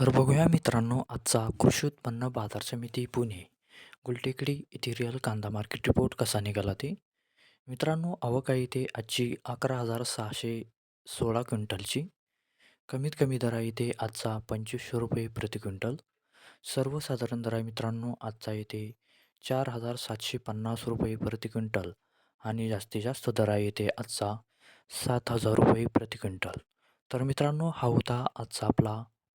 तर बघूया मित्रांनो आजचा कृषी उत्पन्न बाजार समिती पुणे. गुलटेकडी येथे रिअल कांदा मार्केट रिपोर्ट कसा निघाला ते? मित्रांनो आवक आहे इथे आजची अकरा हजार सहाशे सोळा क्विंटलची. कमीत कमी दर आहे इथे आजचा पंचवीसशे रुपये प्रति क्विंटल. सर्वसाधारण दर आहे मित्रांनो आजचा येथे चार हजार सातशे पन्नास रुपये प्रति क्विंटल आणि जास्तीत जास्त दर आहे इथे आजचा सात हजार रुपये प्रति क्विंटल. तर मित्रांनो हा होता आजचा आपला